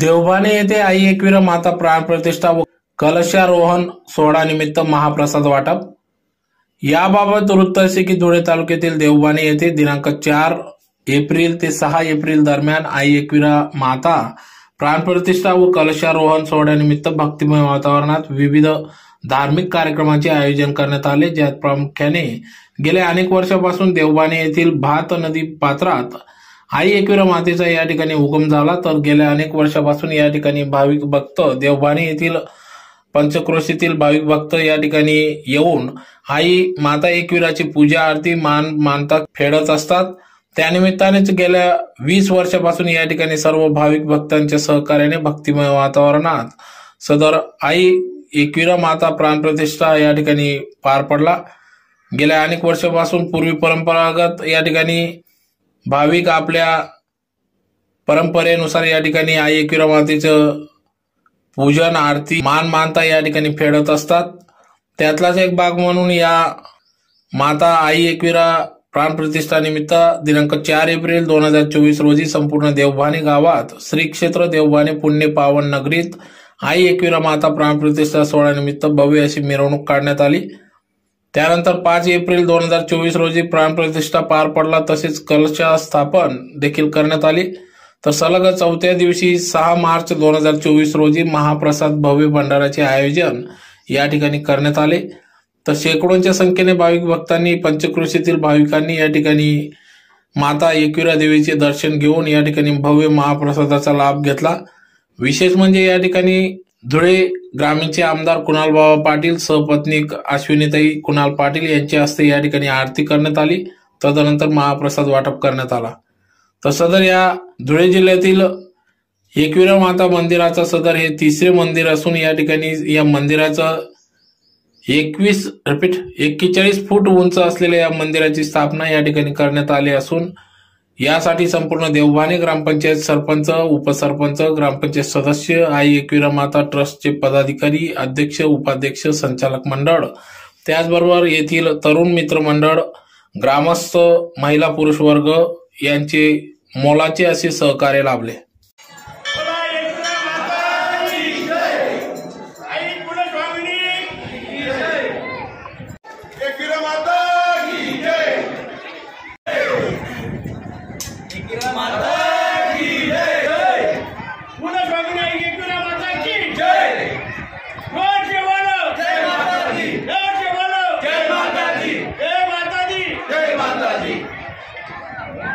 देवभाने येथे आई एकविरा माता प्राणप्रतिष्ठा व कलशारोहण सोहळ्यानिमित्त महाप्रसाद वाटप. याबाबत वृत्त असे की धुळे तालुक्यातील देवबाणे येथे दिनांक चार एप्रिल ते सहा एप्रिल दरम्यान आई एकविरा माता प्राणप्रतिष्ठा व कलशारोहण सोहळ्यानिमित्त भक्तिमय वातावरणात विविध धार्मिक कार्यक्रमाचे आयोजन करण्यात आले. ज्यात प्रामुख्याने गेल्या अनेक वर्षापासून देवबाने येथील भात नदी पात्रात आई एकविरा मातेचा या ठिकाणी उगम झाला. तर गेल्या अनेक वर्षापासून या ठिकाणी भाविक भक्त देवबाणे येथील पंचक्रोशीतील भाविक भक्त या ठिकाणी येऊन आई माता एकविराची पूजा आरती मान मानता फेडत असतात. त्यानिमित्तानेच गेल्या वीस वर्षापासून या ठिकाणी सर्व भाविक भक्तांच्या सहकार्याने भक्तिमय वातावरणात सदर आई एकविरा माता प्राणप्रतिष्ठा या ठिकाणी पार पडला. गेल्या अनेक वर्षापासून पूर्वी परंपरागत या ठिकाणी भाविक आपल्या परंपरेनुसार या ठिकाणी आई एकविरा मातेचं पूजन आरती मान मानता या ठिकाणी फेडत असतात. त्यातलाच एक भाग म्हणून या माता आई एकविरा प्राणप्रतिष्ठानिमित्त दिनांक चार एप्रिल दोन हजार चोवीस रोजी संपूर्ण देवभाने गावात श्री क्षेत्र देवभाने पुण्य पावन नगरीत आई एकविरा माता प्राणप्रतिष्ठा सोहळ्यानिमित्त भव्य अशी मिरवणूक काढण्यात आली. त्यानंतर पाच एप्रिल दोन हजार चोवीस रोजी प्राणप्रतिष्ठा पार पडला तसेच कलशा स्थापन देखील करण्यात आली. तर सलग चौथ्या दिवशी सहा मार्च दोन हजार चोवीस रोजी महाप्रसाद भव्य भंडाराचे आयोजन या ठिकाणी करण्यात आले. तर शेकडोंच्या संख्येने भाविक भक्तांनी पंचकृषीतील भाविकांनी या ठिकाणी माता एकविरा देवीचे दर्शन घेऊन या ठिकाणी भव्य महाप्रसादाचा लाभ घेतला. विशेष म्हणजे या ठिकाणी धुळे ग्रामीणचे आमदार कुणाल बाबा पाटील सहपत्नी अश्विनीताई कुणाल पाटील यांच्या हस्ते या ठिकाणी आरती करण्यात आली. तदनंतर महाप्रसाद वाटप करण्यात आला. तर सदर या धुळे जिल्ह्यातील एकविरा माता मंदिराचं सदर हे तिसरे मंदिर असून या ठिकाणी या मंदिराचं एकवीस रिपीट एक्केचाळीस फूट उंच असलेल्या या मंदिराची स्थापना या ठिकाणी करण्यात आली असून यासाठी संपूर्ण देवभाने ग्रामपंचायत सरपंच उपसरपंच ग्रामपंचायत सदस्य आई एकविरा माता ट्रस्टचे पदाधिकारी अध्यक्ष उपाध्यक्ष संचालक मंडळ. त्याचबरोबर येथील तरुण मित्र मंडळ ग्रामस्थ महिला पुरुष वर्ग यांचे मोलाचे असे सहकार्य लाभले.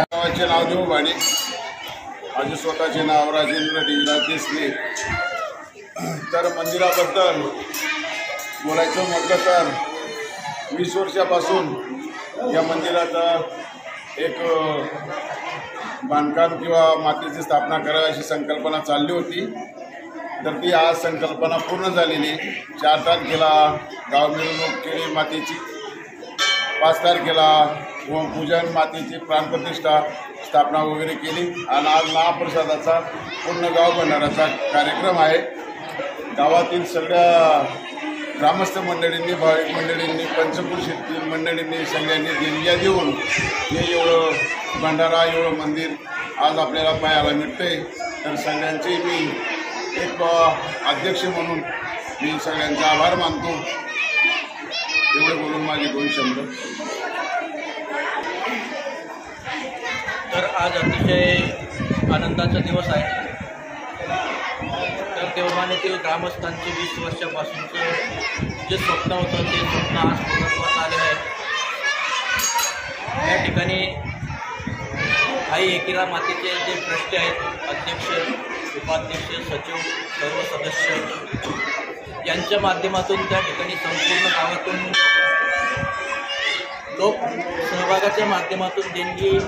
नावाचे नाव देऊ भाणे. माझे स्वतःचे नाव राजेंद्र देवीराज देसले तर मंदिराबद्दल बोलायचं म्हटलं तर वीस वर्षापासून या मंदिराचा एक बांधकाम किंवा मातीची स्थापना करावी अशी संकल्पना चालली होती. तर ती आज संकल्पना पूर्ण झालेली चार चार तारखेला गाव मिरवणूक केली मातीची. पाच तारखेला पूजन मातेची प्राणप्रतिष्ठा स्थापना वगैरे केली. आणि आज महाप्रसादाचा पूर्ण गाव भंडाराचा कार्यक्रम आहे. गावातील सगळ्या ग्रामस्थ मंडळींनी भाविक मंडळींनी पंचपुरुषीतील मंडळींनी सगळ्यांनी देणग्या देऊन हे एवढं भंडारा एवढं मंदिर आज आपल्याला पाहायला मिळते तर सगळ्यांचे मी एक अध्यक्ष म्हणून मी सगळ्यांचा आभार मानतो. एवढं बोलून माझे दोन शब्द तर आज अतिशय आनंदाचा दिवस आहे. तर देवमानेतील ग्रामस्थांचे वीस वर्षापासूनचं जे स्वप्न होतं ते स्वप्न आज पूर्णत्वात आले आहे. या ठिकाणी आई एकिरा मातेचे जे ट्रस्टी आहेत अध्यक्ष उपाध्यक्ष सचिव सर्व सदस्य यांच्या माध्यमातून त्या ठिकाणी संपूर्ण गावातून लोक सहभागाच्या माध्यमातून देणगी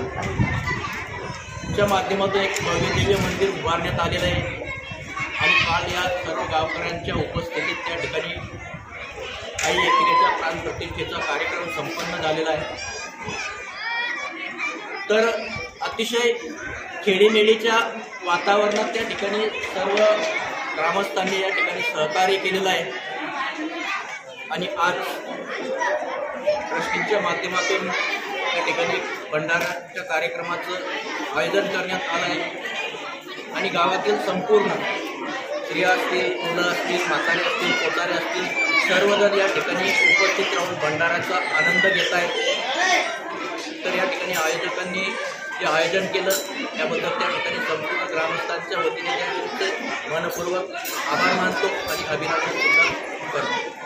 च्या माध्यमातून एक भव्य दिव्य मंदिर उभारण्यात आलेलं आहे. आणि काल या सर्व गावकऱ्यांच्या उपस्थितीत त्या ठिकाणी आई प्राण प्रतिष्ठेचा कार्यक्रम संपन्न झालेला आहे. तर अतिशय खेडीमेडीच्या वातावरणात त्या ठिकाणी सर्व ग्रामस्थांनी या ठिकाणी सहकार्य केलेलं आहे. आणि आज ट्रस्टींच्या माध्यमातून या ठिकाणी भंडाराच्या कार्यक्रमाचं आयोजन करण्यात आलं आहे. आणि गावातील संपूर्ण स्त्रिया असतील मुलं असतील म्हातारे असतील पोतारे असतील सर्वजण या ठिकाणी उपस्थित राहून भंडाराचा आनंद घेत आहेत. तर या ठिकाणी आयोजकांनी जे आयोजन केलं त्याबद्दल त्या ठिकाणी संपूर्ण ग्रामस्थांच्या वतीने त्यांचे मनपूर्वक आभार मानतो आणि अभिनंदन सुद्धा करतो.